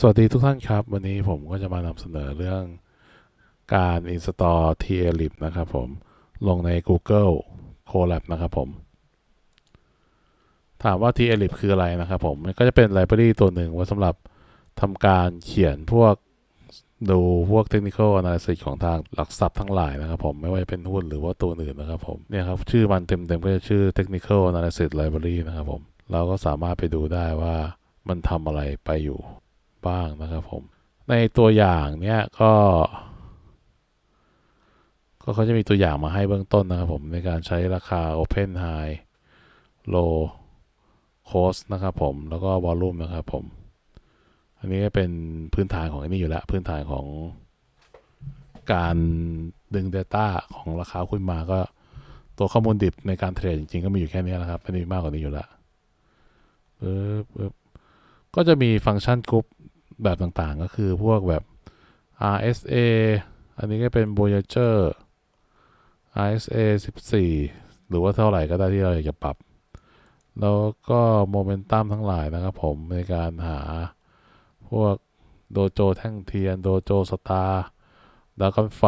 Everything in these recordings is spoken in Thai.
สวัสดีทุกท่านครับ วันนี้ผมก็จะมานำเสนอเรื่องการ install TLib นะครับผมลงใน Google Colab นะครับผม ถามว่า TLib คืออะไรนะครับผม มันก็จะเป็นไลบรารีตัวหนึ่งไว้สำหรับทำการเขียนพวกดูพวก technical analysis ของทางหลักทรัพย์ทั้งหลายนะครับผมไม่ว่าจะเป็นหุ้นหรือว่าตัวอื่นนะครับผมเนี่ยครับชื่อมันเต็มๆก็จะชื่อ technical analysis library นะครับผมเราก็สามารถไปดูได้ว่ามันทำอะไรไปอยู่ บ้างนะครับผม ในตัวอย่างเนี้ยก็ ก็เขาจะมีตัวอย่างมาให้เบื้องต้นนะครับผมในการใช้ราคา Open High Low Cost นะครับผม แล้วก็ Volume นะครับผม อันนี้ก็เป็นพื้นฐานของอันนี้อยู่แล้ว พื้นฐานของการดึง Data ของราคาขึ้นมาก็ตัวข้อมูลดิบในการเทรดจริงๆ ก็มีอยู่แค่นี้แหละครับไม่ได้มีมากกว่านี้อยู่แล้วปึ๊บปึ๊บก็จะมีฟังก์ชันกรุ๊ป แบบต่างๆ ก็คือพวกแบบ RSA อันนี้ก็เป็น Voyager RSA 14 หรือว่าเท่าไหร่ก็ได้ที่เราอยากจะปรับ แล้วก็โมเมนตัมทั้งหลายนะครับผมในการหาพวกโดโจแท่งเทียน โดโจสตาร์ดากอนไฟ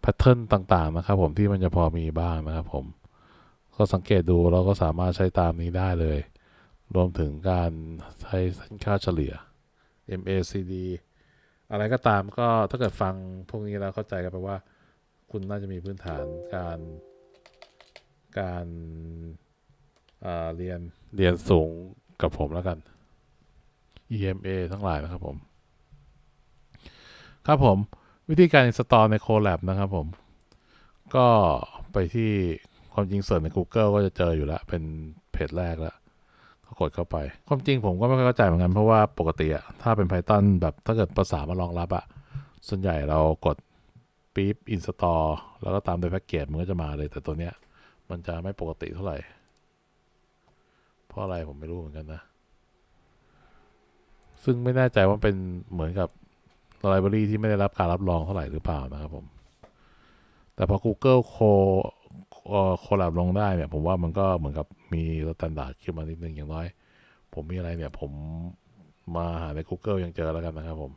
แพทเทิร์นต่างๆ นะครับผมที่มันจะพอมีบ้างนะครับผม ก็สังเกตดูเราก็สามารถใช้ตามนี้ได้เลย รวมถึงการใช้เส้นค่าเฉลี่ย MACD อะไรก็ตามก็ถ้าเกิดฟังพวกนี้แล้วเข้าใจกันไปว่า คุณน่าจะมีพื้นฐานการการอ่าเรียนเรียนสูงกับผมแล้วกัน EMA ทั้งหลายนะครับผม ครับผมวิธีการ install ใน Colab นะครับผม ก็ไปที่ความจริงเสิร์ชใน Google ก็จะเจออยู่แล้ว เป็นเพจแรกแล้ว ก็กดเข้าไป ความจริงผมก็ไม่ค่อยเข้าใจเหมือนกัน เพราะว่าปกติอะถ้าเป็น Python แบบถ้าเกิดภาษามารองรับอะส่วนใหญ่เรากดปี๊บ install แล้วก็ตามโดยแพ็กเกจมันก็จะมาเลย แต่ตัวเนี้ย มันจะไม่ปกติเท่าไหร่ เพราะอะไรผมไม่รู้เหมือนกันนะ ซึ่งไม่แน่ใจว่าเป็นเหมือนกับไลบรารีที่ไม่ได้รับการรับรองเท่าไหร่หรือเปล่านะครับผม แต่พอ Google โค โคลาบลงได้เนี่ยผมว่ามันก็เหมือนกับมีสแตนดาร์ดขึ้นมานิดนึงอย่างน้อย ผมมีอะไรเนี่ย ผมมาหาใน Google ยังเจอแล้วกันนะครับผม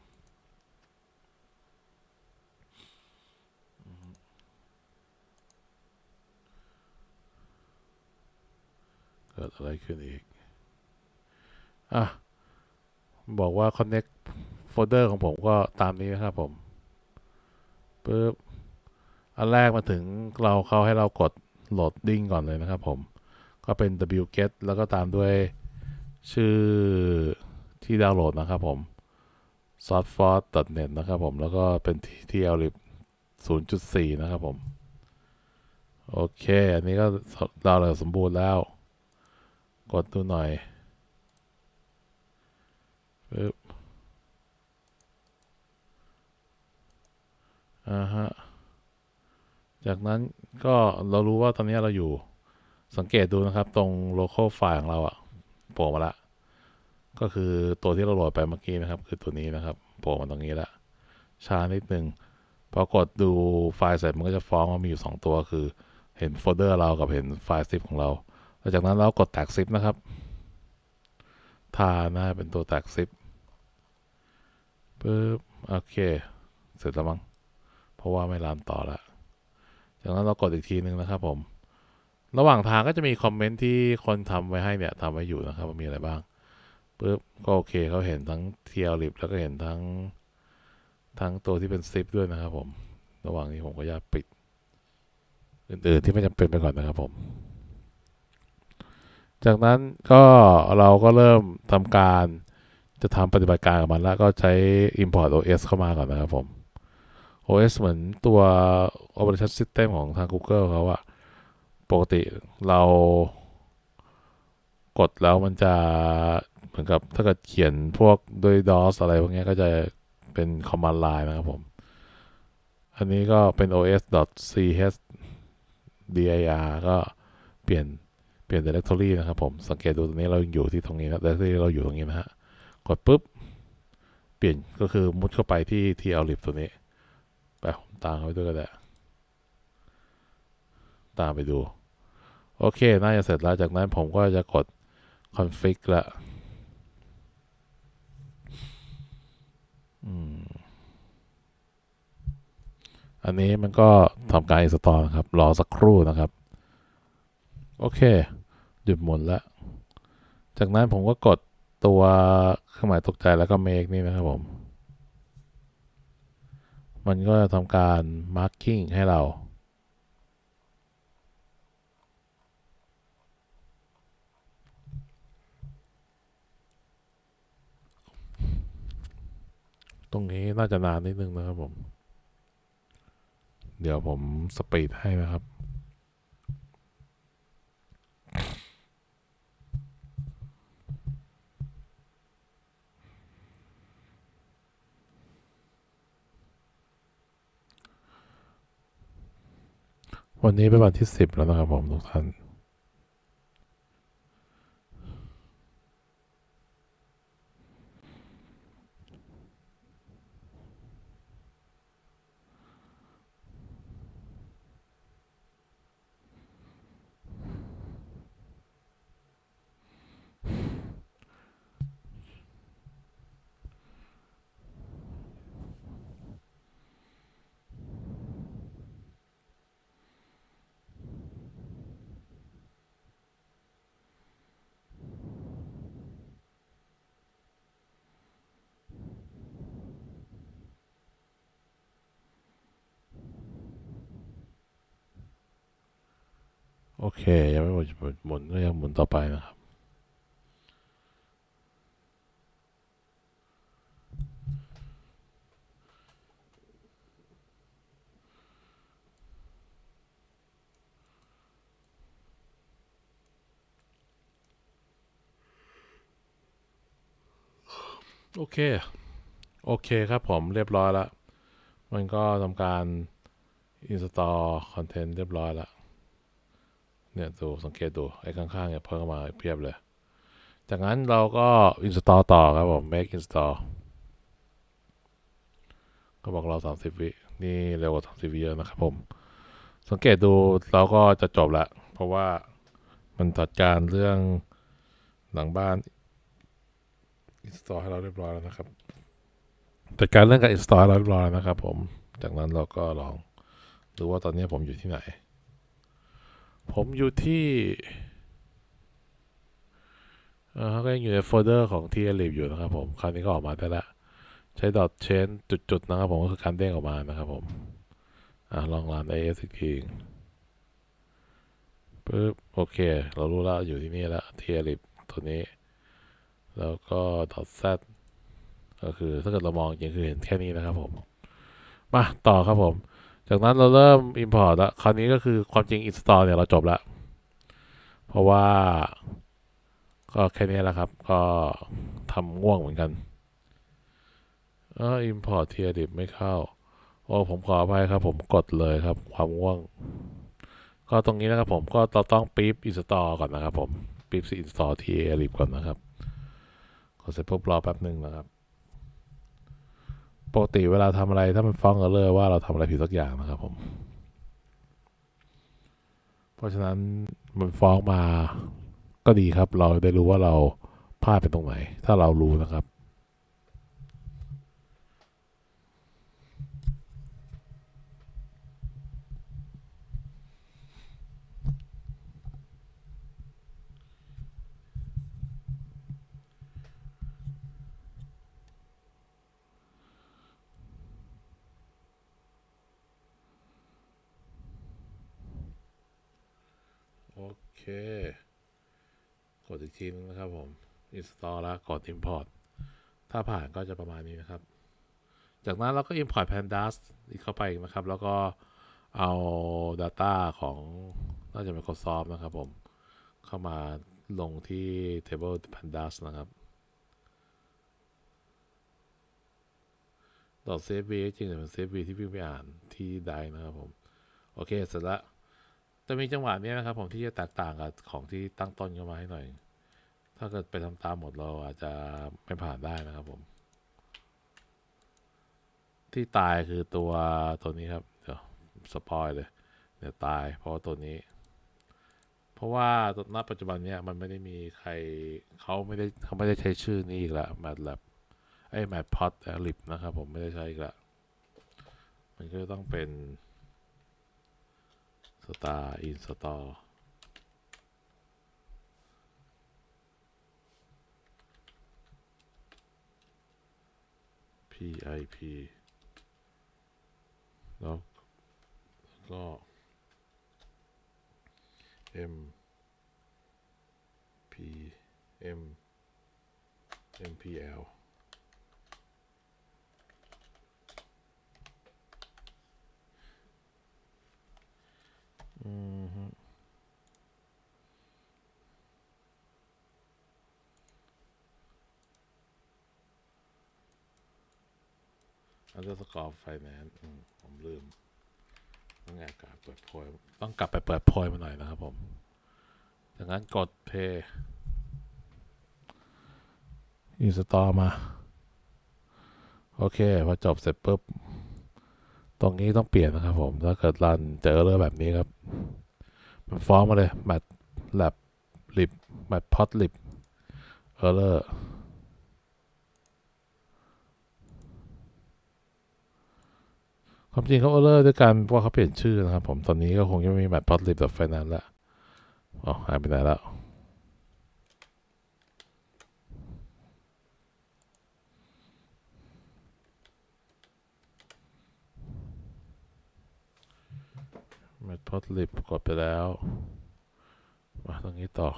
เกิดอะไรขึ้นอีก อะ บอกว่า connect folder ของผมก็ตามนี้นะครับผมปึ๊บ อันแรกมาถึงเราเข้าให้เรากด loading ก่อนเลยนะครับผม ก็เป็น wget แล้วก็ตามด้วยชื่อที่ดาวน์โหลดนะครับผม sourceforce.net นะครับผม แล้วก็เป็น tlib 0.4 นะครับผม โอเค อันนี้ก็ดาวน์โหลดสมบูรณ์แล้ว กดดูหน่อยปึ๊บอ่าฮะ จากนั้นก็เรารู้ว่าตอนนี้เราอยู่สังเกตดูนะครับตรง local file ของเราอะโผล่มาละ ก็คือตัวที่เราโหลดไปเมื่อกี้นะครับ คือตัวนี้นะครับโผล่มาตรงนี้ละช้านิดนึงพอกดดูไฟล์เสร็จมันก็จะฟ้องว่ามีอยู่ 2 ตัวคือเห็นโฟลเดอร์เรากับเห็นไฟล์ซิปของเราหลังจากนั้นเรากดแตกซิปนะครับทานะเป็นตัวแตกซิปปึ๊บโอเค เสร็จแล้วมั้งเพราะว่าไม่รันต่อละ จากนั้นเรากดอีกทีหนึ่งนะครับผม ระหว่างทางก็จะมีคอมเมนต์ที่คนทำไว้ให้เนี่ยทำไว้อยู่นะครับว่ามีอะไรบ้างปึ๊บก็โอเคเขาเห็นทั้งเทียริบแล้วก็เห็นทั้งทั้งตัวที่เป็นซิปด้วยนะครับผม ระหว่างนี้ผมก็จะปิด อื่นๆที่ไม่จำเป็นไปก่อนนะครับผม จากนั้นก็เราก็เริ่มทำการจะทำปฏิบัติการกับมันแล้วก็ใช้ import OS เข้ามาก่อนนะครับผม OS เหมือนตัว Operation System ของทาง Google เขาอะปกติเรากดแล้วมันจะเหมือนกับถ้าเกิดเขียนพวกด้วย DOS อะไรพวกนี้ก็จะเป็น command line นะครับผม อันนี้ก็เป็น os.ch dir ก็เปลี่ยนเปลี่ยน directory นะครับผม สังเกตดูตรงนี้เราอยู่ที่ตรงนี้นะ directory เราอยู่ตรงนี้นะฮะ กดปุ๊บ เปลี่ยนก็คือมุดเข้าไปที่ tlib ตัวนี้ ไปตามเขาด้วยก็ได้ตามไปดู โอเค น่าจะเสร็จแล้ว จากนั้นผมก็จะกดคอนฟิกละอันนี้มันก็ทำการอินสตอลนะครับ รอสักครู่นะครับ โอเค หยุดหมุนแล้ว จากนั้นผมก็กดตัวเครื่องหมายตกใจแล้วก็เมกนี่นะครับผม มันก็จะทำการ marking ให้เรา ตรงนี้น่าจะนานนิดนึงนะครับผม เดี๋ยวผมสปีดให้นะครับ วันนี้เป็นวันที่สิบแล้วนะครับผมทุกท่าน เค ยังไม่หมดหมุนก็ยังหมุนต่อไปนะครับ โอเค โอเคครับผมเรียบร้อยแล้ว มันก็ทำการ install content เรียบร้อยแล้ว เนี่ยดูสังเกตดูไอ้ข้างๆเนี่ยเพิ่มมาเพียบเลย จากนั้นเราก็ install ต่อครับผม make install ก็บอกเรา 30 วินี่เร็วกว่า 30 วิเยอะนะครับผม สังเกตดูเราก็จะจบละ เพราะว่ามันจัดการเรื่องหลังบ้าน install ให้เราเรียบร้อยแล้วนะครับจัดการเรื่องการ install ให้เราเรียบร้อยแล้วนะครับผม จากนั้นเราก็ลองดูว่าตอนนี้ผมอยู่ที่ไหน ผมอยู่ที่เออก็ยังอยู่ในโฟลเดอร์ของที่ l i b อยู่นะครับผมคราวนี้ก็ออกมาได้ละใช้ dot change จุดๆนะครับผมก็คือการเด้งออกมานะครับผมอะลองรัน AS อีกทีปึ๊บโอเค เรารู้แล้วอยู่ที่นี่แล้วที่ l i b ตัวนี้ แล้วก็ dot z ก็คือถ้าเกิดเรามองจริงคือเห็นแค่นี้นะครับผม มาต่อครับผม จากนั้นเราเริ่ม Import แล้วคราวนี้ก็คือความจริง Install เนี่ยเราจบแล้ว เพราะว่าก็แค่นี้แหละครับ ก็ทำง่วงเหมือนกันเออ Import เทียดิบไม่เข้า โอ้ ผมขออภัยครับ ผมกดเลยครับ ความง่วง ก็ตรงนี้นะครับผมก็เราต้องปี๊บ Install ก่อนนะครับผมปี๊บ Install ที่ l i b ก่อนนะครับ ขอเสร็จปุ๊บรอแป๊บหนึ่งนะครับ ปกติเวลาทำอะไรถ้ามันฟ้องกันเลยว่าเราทำอะไรผิดสักอย่างนะครับผม เพราะฉะนั้นมันฟ้องมาก็ดีครับ เราได้รู้ว่าเราพลาดไปตรงไหน ถ้าเรารู้นะครับ โอเค กดอีกทีนึงนะครับผม install แล้วกด import ถ้าผ่านก็จะประมาณนี้นะครับ จากนั้นเราก็ import pandas อีกเข้าไปอีกนะครับ แล้วก็เอา data ของน่าจะ Microsoft นะครับผม เข้ามาลงที่ table pandas นะครับดอ CSV จริงแต่เป็น CSV ที่พี่ไปอ่านที่ใดนะครับผม โอเค เสร็จแล้ว จะมีจังหวะนี้นะครับผมที่จะแตกต่างกับของที่ตั้งต้นเข้ามาให้หน่อย ถ้าเกิดไปทำตามหมดเราอาจจะไม่ผ่านได้นะครับผม ที่ตายคือตัวตัวนี้ครับ เดี๋ยวสปอยเลย เดี๋ยวตายเพราะว่าตัวนี้ เพราะว่าณปัจจุบันเนี้ยมันไม่ได้มีใครเขาไม่ได้เขาไม่ได้ใช้ชื่อนี้อีกแล้ว MATLAB ไอ้ Matplotlib นะครับผมไม่ได้ใช้อีกแล้วมันก็ต้องเป็น star install pip แล้วก็ m p m mpl อืมฮึอันเดอร์สกอร์ไฟแนนซ์ผมลืมต้องแอบกลับเปิดโพยต้องกลับไปเปิดโพยมาหน่อยนะครับผมดังนั้นกดเพย์อินสตอลมา โอเค พอจบเสร็จปุ๊บ ตรงนี้ต้องเปลี่ยนนะครับผมถ้าเกิดรันเจอเรื่องแบบนี้ครับมันฟ้องมาเลยแมทแลบลิบแมทพอตลิบเออร์เลอร์ความจริงเขาเออร์เลอร์ด้วยกันเพราะเขาเปลี่ยนชื่อนะครับผมตอนนี้ก็คงจะไม่มีแมทพอตลิบแบบไฟนั้นละอ๋อหายไปไหนแล้ว แมทพอดลิบกดไปแล้ว มาตรงนี้ต่อ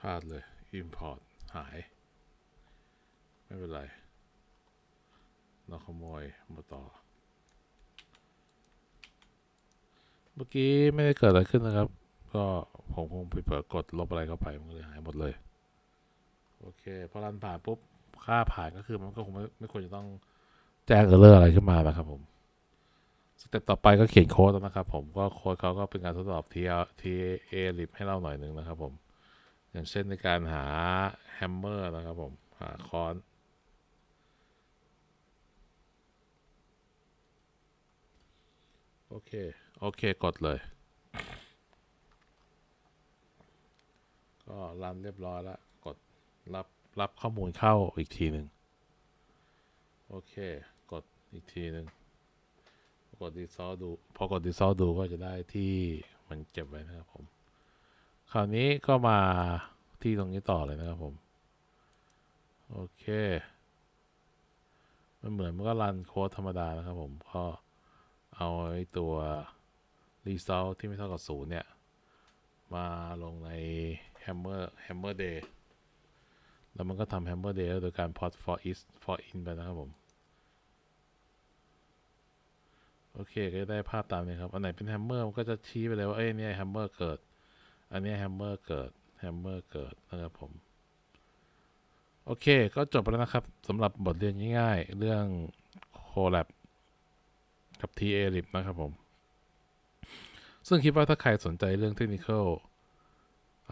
พลาดเลย Import หาย ไม่เป็นไร เราขโมยมาต่อ เมื่อกี้ไม่ได้เกิดอะไรขึ้นนะครับ ก็ผมคงไปเปิดกดลบอะไรเข้าไป มันเลยหายหมดเลย โอเค พอรันผ่านปุ๊บ ค่าผ่านก็คือมันก็คงไม่ไม่ควรจะต้องแจ้งเออร์เลอร์อะไรขึ้นมานะครับผมสเต็ปต่อไปก็เขียนโค้ดนะครับผมก็โค้ดเขาก็เป็นการทดสอบ T T A lib ให้เราหน่อยหนึ่งนะครับผม อย่างเช่นในการหาแฮมเมอร์นะครับผมหาค้อนโอเค โอเค กดเลย ก็รันเรียบร้อยแล้ว กดรับ รับข้อมูลเข้าอีกทีหนึ่งโอเค กดอีกทีหนึ่งกดดีซอดู พอกดดีซอดูก็จะได้ที่มันเก็บไว้นะครับผม คราวนี้ก็มาที่ตรงนี้ต่อเลยนะครับผม โอเค มันเหมือนมันก็รันโค้ดธรรมดานะครับผม ก็เอาไอ้ตัว result ที่ไม่เท่ากับศูนย์เนี่ย มาลงใน hammer hammer day แล้วมันก็ทำ hammer day โดยการ port for is for in ไปนะครับผม โอเค ก็ได้ภาพตามนี้ครับ อันไหนเป็น hammer มันก็จะชี้ไปเลยว่า เอ้ยเนี่ย hammer เกิด อันนี้ hammer เกิด hammer เกิดนะครับผม โอเค ก็จบไปแล้วนะครับสำหรับบทเรียนง่ายๆ เรื่อง collab กับ TA lib นะครับผม ซึ่งคิดว่าถ้าใครสนใจเรื่อง technical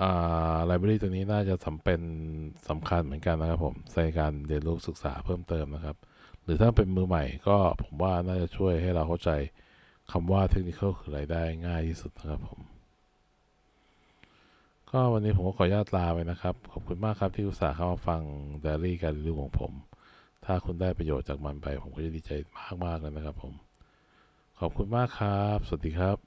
อ่า library ตัวนี้น่าจะสำเป็นสำคัญเหมือนกันนะครับผมในการเรียนรู้ศึกษาเพิ่มเติมนะครับ หรือถ้าเป็นมือใหม่ก็ผมว่าน่าจะช่วยให้เราเข้าใจคำว่า technical คืออะไรได้ง่ายที่สุดนะครับผม ก็วันนี้ผมก็ขออนุญาตลาไปนะครับ ขอบคุณมากครับที่อุตส่าห์เข้ามาฟังเดลี่การรีวิวของผม ถ้าคุณได้ประโยชน์จากมันไป ผมก็จะดีใจมากๆเลยนะครับผม ขอบคุณมากครับ สวัสดีครับ